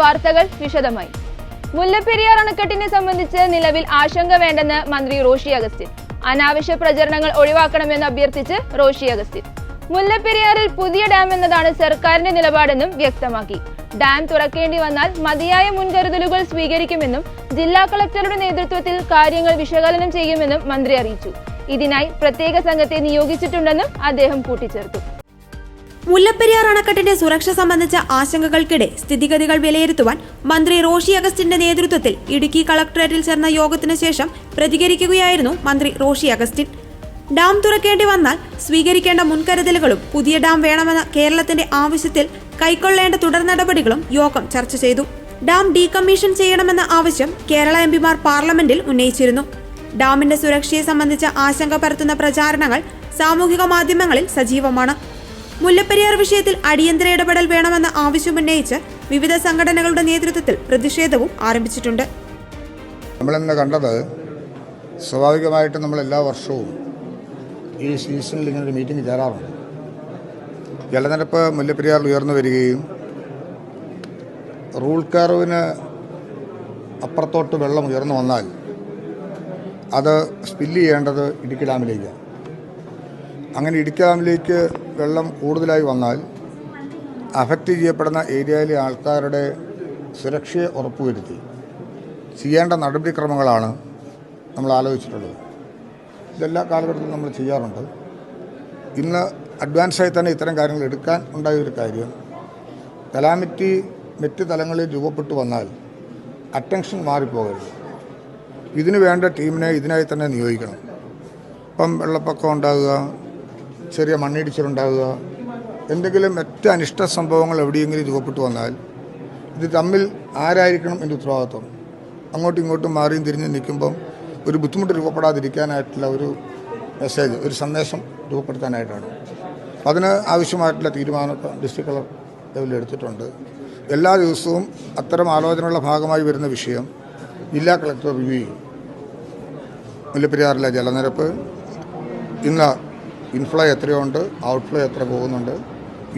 വാർത്തകൾ വിശദമായി. മുല്ലപ്പെരിയാർ അണക്കെട്ടിനെ സംബന്ധിച്ച് നിലവിൽ ആശങ്ക വേണ്ടെന്ന് മന്ത്രി റോഷി അഗസ്റ്റിൻ. അനാവശ്യ പ്രചരണങ്ങൾ ഒഴിവാക്കണമെന്ന് അഭ്യർത്ഥിച്ച് റോഷി അഗസ്റ്റിൻ. മുല്ലപ്പെരിയാറിൽ പുതിയ ഡാം എന്നതാണ് സർക്കാരിന്റെ നിലപാടെന്നും വ്യക്തമാക്കി. ഡാം തുറക്കേണ്ടി വന്നാൽ മതിയായ മുൻകരുതലുകൾ സ്വീകരിക്കുമെന്നും ജില്ലാ കളക്ടറുടെ നേതൃത്വത്തിൽ കാര്യങ്ങൾ വിശകലനം ചെയ്യുമെന്നും മന്ത്രി അറിയിച്ചു. ഇതിനായി പ്രത്യേക സംഘത്തെ നിയോഗിച്ചിട്ടുണ്ടെന്നും അദ്ദേഹം കൂട്ടിച്ചേർത്തു. മുല്ലപ്പെരിയാർ അണക്കെട്ടിന്റെ സുരക്ഷ സംബന്ധിച്ച ആശങ്കകൾക്കിടെ സ്ഥിതിഗതികൾ വിലയിരുത്തുവാൻ മന്ത്രി റോഷി അഗസ്റ്റിന്റെ നേതൃത്വത്തിൽ ഇടുക്കി കളക്ടറേറ്റിൽ ചേർന്ന യോഗത്തിന് ശേഷം പ്രതികരിക്കുകയായിരുന്നു മന്ത്രി റോഷി അഗസ്റ്റിൻ. ഡാം തുറക്കേണ്ടി വന്നാൽ സ്വീകരിക്കേണ്ട മുൻകരുതലുകളും പുതിയ ഡാം വേണമെന്ന കേരളത്തിന്റെ ആവശ്യത്തിൽ കൈക്കൊള്ളേണ്ട തുടർ നടപടികളും യോഗം ചർച്ച ചെയ്തു. ഡാം ഡീകമ്മീഷൻ ചെയ്യണമെന്ന ആവശ്യം കേരള എംപിമാർ പാർലമെന്റിൽ ഉന്നയിച്ചിരുന്നു. ഡാമിന്റെ സുരക്ഷയെ സംബന്ധിച്ച ആശങ്ക പരത്തുന്ന പ്രചാരണങ്ങൾ സാമൂഹിക മാധ്യമങ്ങളിൽ സജീവമാണ്. മുല്ലപ്പെരിയാർ വിഷയത്തിൽ അടിയന്തര ഇടപെടൽ വേണമെന്ന ആവശ്യമുന്നയിച്ച് വിവിധ സംഘടനകളുടെ നേതൃത്വത്തിൽ പ്രതിഷേധവും ആരംഭിച്ചിട്ടുണ്ട്. നമ്മളിന്ന് കണ്ടത് സ്വാഭാവികമായിട്ടും നമ്മൾ എല്ലാ വർഷവും ഈ സീസണിൽ ഇങ്ങനൊരു മീറ്റിംഗ് ചേരാറുണ്ട്. ജലനിരപ്പ് മുല്ലപ്പെരിയാറിൽ ഉയർന്നു വരികയും റൂൾ കർവിന് അപ്പുറത്തോട്ട് വെള്ളം ഉയർന്നു വന്നാൽ അത് സ്പില്ല് ചെയ്യേണ്ടത് ഇടുക്കി ഡാമിലേക്കാണ് അങ്ങനെ ഇടുക്കി ഡാമിലേക്ക് വെള്ളം കൂടുതലായി വന്നാൽ അഫക്റ്റ് ചെയ്യപ്പെടുന്ന ഏരിയയിലെ ആൾക്കാരുടെ സുരക്ഷയെ ഉറപ്പുവരുത്തി. ചെയ്യേണ്ട നടപടിക്രമങ്ങളാണ് നമ്മൾ ആലോചിച്ചിട്ടുള്ളത്. ഇതെല്ലാ കാലഘട്ടത്തിലും നമ്മൾ ചെയ്യാറുണ്ട്. ഇന്ന് അഡ്വാൻസായി തന്നെ ഇത്തരം കാര്യങ്ങൾ എടുക്കാൻ ഉണ്ടായ ഒരു കാര്യം കലാമിറ്റി മറ്റ് തലങ്ങളിൽ രൂപപ്പെട്ടു വന്നാൽ അറ്റൻഷൻ മാറിപ്പോകരുത്. ഇതിനു വേണ്ട ടീമിനെ ഇതിനായി തന്നെ നിയോഗിക്കണം. ഇപ്പം വെള്ളപ്പൊക്കം ഉണ്ടാകുക ചെറിയ മണ്ണിടിച്ചിലുണ്ടാകുക എന്തെങ്കിലും മറ്റ് അനിഷ്ട സംഭവങ്ങൾ എവിടെയെങ്കിലും രൂപപ്പെട്ടു വന്നാൽ ഇത് തമ്മിൽ ആരായിരിക്കണം എന്റെ ഉത്തരവാദിത്വം? അങ്ങോട്ടും ഇങ്ങോട്ടും മാറിയും തിരിഞ്ഞും നിൽക്കുമ്പം ഒരു ബുദ്ധിമുട്ട് രൂപപ്പെടാതിരിക്കാനായിട്ടുള്ള ഒരു മെസ്സേജ് ഒരു സന്ദേശം രൂപപ്പെടുത്താനായിട്ടാണ്. അതിന് ആവശ്യമായിട്ടുള്ള തീരുമാനം ഡിസ്ട്രിക്ട് കളർ എടുത്തിട്ടുണ്ട്. എല്ലാ ദിവസവും അത്തരം ആലോചനയുള്ള ഭാഗമായി വരുന്ന വിഷയം ജില്ലാ കളക്ടർ റിവ്യൂ ചെയ്യും. മുല്ലപ്പെരിയാറിലെ ജലനിരപ്പ് ഇന്ന് ഇൻഫ്ലോ എത്രയുണ്ട്? ഔട്ട്ഫ്ലോ എത്ര പോകുന്നുണ്ട്?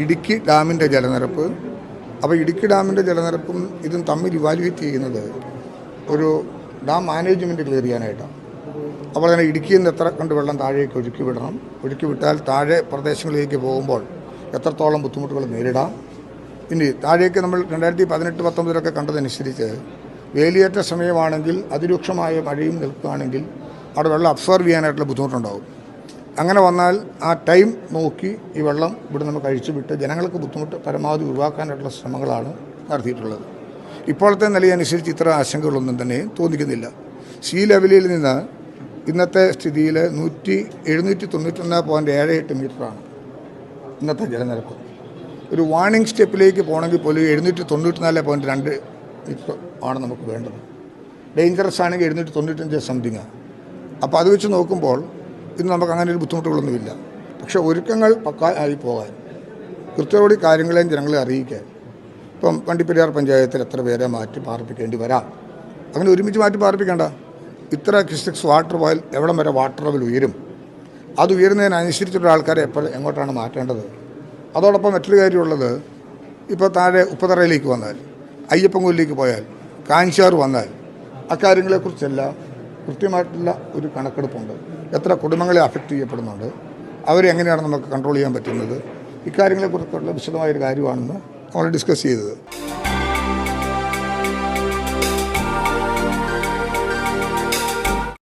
ഇടുക്കി ഡാമിന്റെ ജലനിരപ്പ്. അപ്പോൾ ഇടുക്കി ഡാമിന്റെ ജലനിരപ്പും ഇതും തമ്മിൽ ഇവാലുവേറ്റ് ചെയ്യുന്നത് ഒരു ഡാം മാനേജ്മെന്റ് ക്ലിയർ ചെയ്യാനായിട്ടാണ് അപ്പോൾ തന്നെ ഇടുക്കിയിൽ നിന്ന് എത്ര കണ്ട് വെള്ളം താഴേക്ക് ഒഴുക്കി വിടണം? ഒഴുക്കി വിട്ടാൽ താഴെ പ്രദേശങ്ങളിലേക്ക് പോകുമ്പോൾ എത്രത്തോളം ബുദ്ധിമുട്ടുകൾ നേരിടാം? ഇനി താഴേക്ക് നമ്മൾ രണ്ടായിരത്തി പതിനെട്ട് പത്തൊമ്പതിലൊക്കെ കണ്ടതനുസരിച്ച് വേലിയേറ്റ സമയമാണെങ്കിൽ അതിരൂക്ഷമായ മഴയും നിൽക്കുകയാണെങ്കിൽ അവിടെ വെള്ളം അബ്സോർവ് ചെയ്യാനായിട്ടുള്ള ബുദ്ധിമുട്ടുണ്ടാകും അങ്ങനെ വന്നാൽ ആ ടൈം നോക്കി ഈ വെള്ളം ഇവിടെ നമ്മൾ കഴിച്ചു വിട്ട് ജനങ്ങൾക്ക് ബുദ്ധിമുട്ട് പരമാവധി ഒഴിവാക്കാനായിട്ടുള്ള ശ്രമങ്ങളാണ് നടത്തിയിട്ടുള്ളത്. ഇപ്പോഴത്തെ നിലയനുസരിച്ച് ഇത്ര ആശങ്കകളൊന്നും തന്നെ തോന്നിക്കുന്നില്ല. സീ ലെവലിൽ നിന്ന് ഇന്നത്തെ സ്ഥിതിയിൽ നൂറ്റി എഴുന്നൂറ്റി തൊണ്ണൂറ്റൊന്ന് പോയിന്റ് ഏഴ് എട്ട് മീറ്ററാണ് ഇന്നത്തെ ജലനിരപ്പ്. ഒരു വാർണിംഗ് സ്റ്റെപ്പിലേക്ക് പോകണമെങ്കിൽ പോലും എഴുന്നൂറ്റി തൊണ്ണൂറ്റി നാല് പോയിന്റ് രണ്ട് മീറ്റർ ആണ് നമുക്ക് വേണ്ടത്. ഡേഞ്ചറസ് ആണെങ്കിൽ എഴുന്നൂറ്റി തൊണ്ണൂറ്റഞ്ച് സംതിങ്ങാണ് അപ്പോൾ അത് വെച്ച് നോക്കുമ്പോൾ ഇന്ന് നമുക്ക് അങ്ങനെ ഒരു ബുദ്ധിമുട്ടുകളൊന്നുമില്ല. പക്ഷേ ഒരുക്കങ്ങൾ പക്ക ആയി പോകാൻ കൃത്യമായി കാര്യങ്ങളെയും ജനങ്ങളെ അറിയിക്കാൻ ഇപ്പം വണ്ടിപ്പെരിയാർ പഞ്ചായത്തിൽ എത്ര പേരെ മാറ്റി പാർപ്പിക്കേണ്ടി വരാം? അങ്ങനെ ഒരുമിച്ച് മാറ്റി പാർപ്പിക്കേണ്ട. ഇത്ര ക്രിസ്റ്റിക്സ് വാട്ടർ ഓയിൽ എവിടം വരെ വാട്ടർ ലെവൽ ഉയരും? അത് ഉയരുന്നതിനനുസരിച്ചുള്ള ആൾക്കാരെ എപ്പോൾ എങ്ങോട്ടാണ് മാറ്റേണ്ടത്? അതോടൊപ്പം മറ്റൊരു കാര്യമുള്ളത് ഇപ്പോൾ താഴെ ഉപ്പതറയിലേക്ക് വന്നാൽ അയ്യപ്പങ്കൂലിലേക്ക് പോയാൽ കാഞ്ചാർ വന്നാൽ അക്കാര്യങ്ങളെക്കുറിച്ചെല്ലാം കൃത്യമായിട്ടുള്ള ഒരു കണക്കെടുപ്പുണ്ട്. എത്ര കുടുംബങ്ങളെ അഫക്റ്റ് ചെയ്യപ്പെടുന്നുണ്ട്. അവരെ എങ്ങനെയാണ് നമുക്ക് കൺട്രോൾ ചെയ്യാൻ പറ്റുന്നത്? ഇക്കാര്യങ്ങളെക്കുറിച്ചുള്ള വിശദമായൊരു കാര്യമാണെന്ന് നമ്മൾ ഡിസ്കസ് ചെയ്തത്.